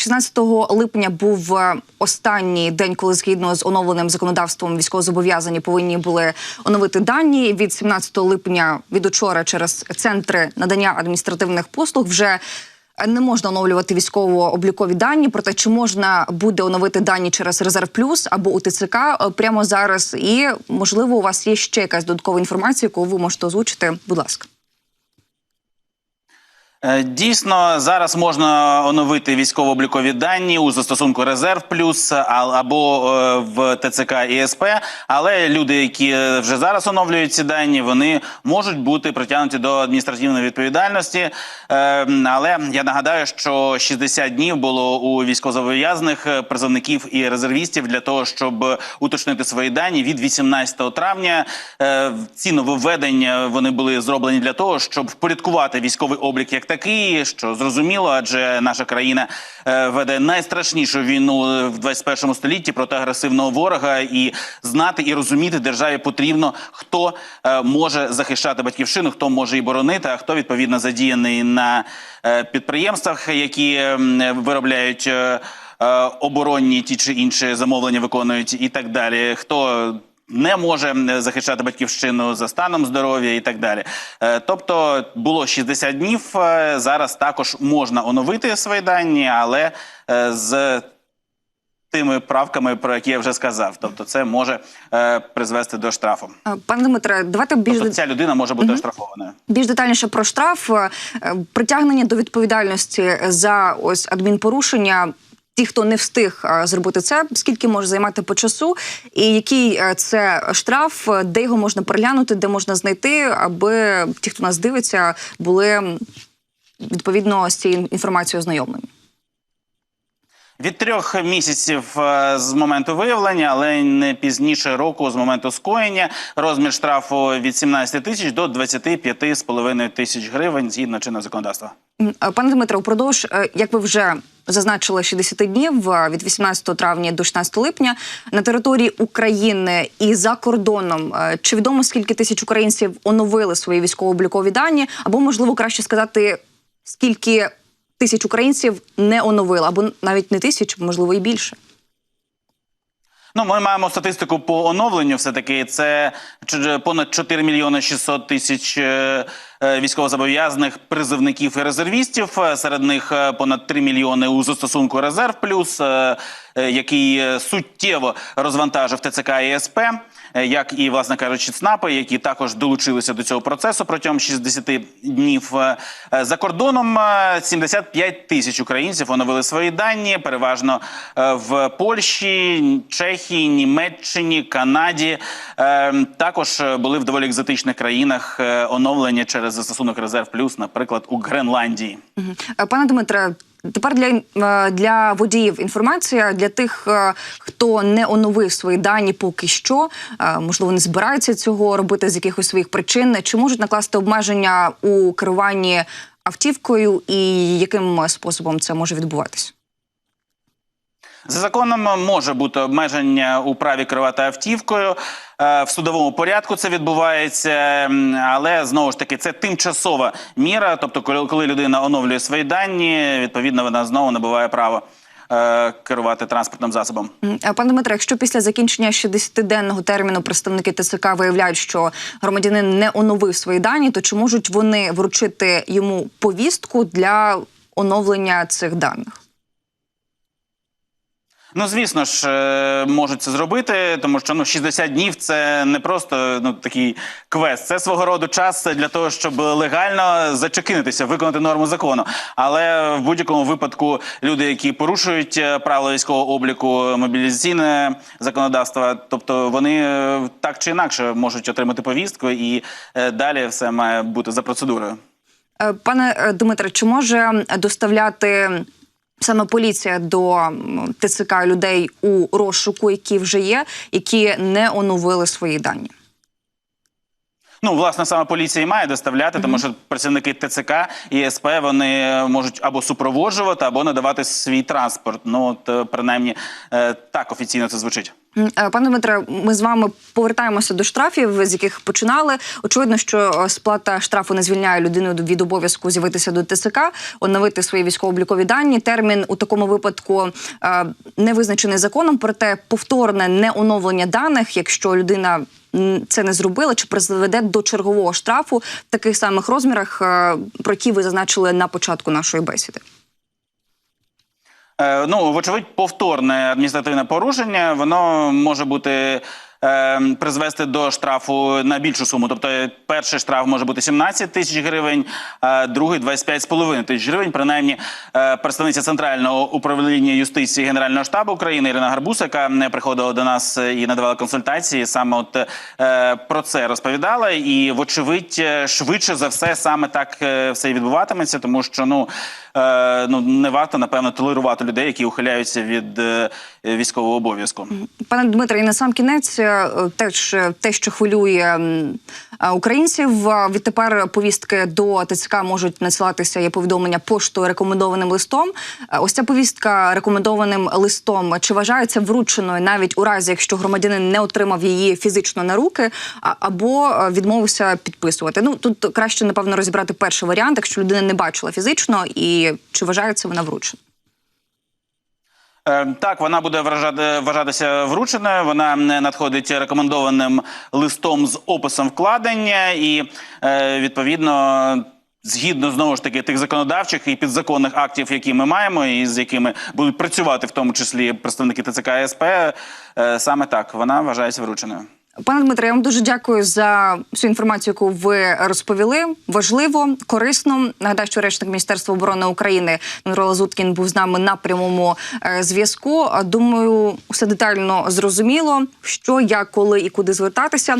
16 липня був е, останній день, коли згідно з оновленим законодавством військовозобов'язані повинні були оновити дані. Від 17 липня від учора через центри надання адміністративних послуг вже не можна оновлювати військово-облікові дані. Проте чи можна буде оновити дані через резерв плюс або у ТЦК е, прямо зараз? І можливо, у вас є ще якась додаткова інформація, яку ви можете озвучити. Будь ласка. Е, Дійсно, зараз можна оновити військово-облікові дані у застосунку Резерв Плюс або е, в ТЦК і СП. Але люди, які е, вже зараз оновлюють ці дані, вони можуть бути притягнуті до адміністративної відповідальності. Але я нагадаю, що 60 днів було у військовозобов'язаних призовників і резервістів для того, щоб уточнити свої дані від 18 травня. Ці нововведення вони були зроблені для того, щоб впорядкувати військовий облік як такий, що зрозуміло, адже наша країна е, веде найстрашнішу війну в 21 столітті проти агресивного ворога, і знати і розуміти державі потрібно, хто е, може захищати батьківщину, хто може і боронити, а хто відповідно задіяний на е, підприємствах, які виробляють. е, е, Оборонні ті чи інші замовлення виконують і так далі. Хто не може захищати батьківщину за станом здоров'я і так далі. Е, Тобто було 60 днів. е, Зараз також можна оновити свої дані, але е, з тими правками, про які я вже сказав. Тобто, це може е, призвести до штрафу. Пане Дмитре, давайте більш Тобто ця людина може бути оштрафованою. Більш детальніше про штраф, притягнення до відповідальності за ось адмінпорушення. Ті, хто не встиг е, зробити це, скільки може займати по часу, і який е, це штраф, е, де його можна переглянути, де можна знайти, аби ті, хто нас дивиться, були відповідно з цією інформацією ознайомлені. Від трьох місяців е, з моменту виявлення, але не пізніше року з моменту скоєння. Розмір штрафу від 17 тисяч до 25,5 тисяч гривень згідно чинного законодавства. Е, Пане Дмитре, упродовж, е, як ви вже зазначили, 60 днів від 18 травня до 16 липня на території України і за кордоном. Чи відомо скільки тисяч українців оновили свої військово-облікові дані? Або можливо краще сказати, скільки тисяч українців не оновили, або навіть не тисяч, можливо, і більше. Ну, ми маємо статистику по оновленню. Все таки це понад 4 мільйони 600 тисяч е, військовозобов'язаних призовників і резервістів. Е, Серед них е, понад 3 мільйони у застосунку Резерв Плюс, е, е, який е, суттєво розвантажив ТЦК і СП, е, як і власне кажучи, ЦНАПи, які також долучилися до цього процесу протягом 60 днів. Е, е, За кордоном е, 75 тисяч українців оновили свої дані, переважно е, в Польщі, Чехії, Німеччині, Канаді. Е, Також е, були в доволі екзотичних країнах е, оновлення через застосунок Резерв Плюс, наприклад, у Гренландії. Е, Пане Дмитре, тепер для, е, для водіїв інформація для тих, е, хто не оновив свої дані поки що, можливо, не збирається цього робити з якихось своїх причин. Чи можуть накласти обмеження у керуванні автівкою, і яким способом це може відбуватися? За законом може бути обмеження у праві керувати автівкою. Е, В судовому порядку це відбувається, але знову ж таки це тимчасова міра. Тобто, коли людина оновлює свої дані, відповідно вона знову набуває право е, керувати транспортним засобом. Е, Пане Дмитре, якщо після закінчення 60-денного терміну представники ТЦК виявляють, що громадянин не оновив свої дані, то чи можуть вони вручити йому повістку для оновлення цих даних? Ну, звісно ж, е, можуть це зробити, тому що ну 60 днів це не просто ну такий квест, це свого роду час для того, щоб легально зачекинитися, виконати норму закону. Але в будь-якому випадку люди, які порушують е, правила військового обліку, мобілізаційне законодавство, тобто вони е, так чи інакше можуть отримати повістку, і далі все має бути за процедурою. Пане Дмитре, чи може доставляти саме поліція до ТЦК людей у розшуку, які вже є, які не оновили свої дані? Ну, власне, саме поліція і має доставляти, тому що працівники ТЦК і СП вони можуть або супроводжувати, або надавати свій транспорт. Ну, от, е, принаймні, е, так офіційно це звучить. Е, Пане Дмитре, ми з вами повертаємося до штрафів, з яких починали. Очевидно, що е, сплата штрафу не звільняє людину від обов'язку з'явитися до ТСК, оновити свої військово-облікові дані. Термін у такому випадку е, не визначений законом, проте повторне неоновлення даних, якщо людина це не зробила, чи призведе до чергового штрафу в таких самих розмірах, е, про які ви зазначили на початку нашої бесіди. Е, Ну, вочевидь, повторне адміністративне порушення, воно може бути. Е, Призвести до штрафу на більшу суму. Тобто, перший штраф може бути 17 тисяч гривень, а другий 25,5 тисяч гривень. Принаймні, е, представниця центрального управління юстиції Генерального штабу України Ірина Гарбус, яка не приходила до нас і надавала консультації, саме от е, про це розповідала. І, вочевидь, е, швидше за все, саме так е, все і відбуватиметься, тому що ну. Е, ну не варто напевно толерувати людей, які ухиляються від е, військового обов'язку. Пане Дмитре, і на сам кінець е, теж е, те, що хвилює е, українців. е, Відтепер повістки до ТЦК можуть надсилатися є повідомлення поштою рекомендованим листом. Ось ця повістка рекомендованим листом чи вважається врученою навіть у разі, якщо громадянин не отримав її фізично на руки, або відмовився підписувати. Ну тут краще напевно розібрати перший варіант, якщо людина не бачила фізично, і чи вважається вона врученою. Е, Так, вона буде вважати- вважатися врученою. Вона не надходить рекомендованим листом з описом вкладення, і е, відповідно. Згідно знову ж таки тих законодавчих і підзаконних актів, які ми маємо, і з якими будуть працювати, в тому числі представники ТЦК СП, е, саме так вона вважається врученою. Пане Дмитре, я вам дуже дякую за всю інформацію, яку ви розповіли. Важливо, корисно. Нагадаю, що речник Міністерства оборони України Дмитро Лазуткін був з нами на прямому е, зв'язку. Думаю, все детально зрозуміло, що як, коли і куди звертатися.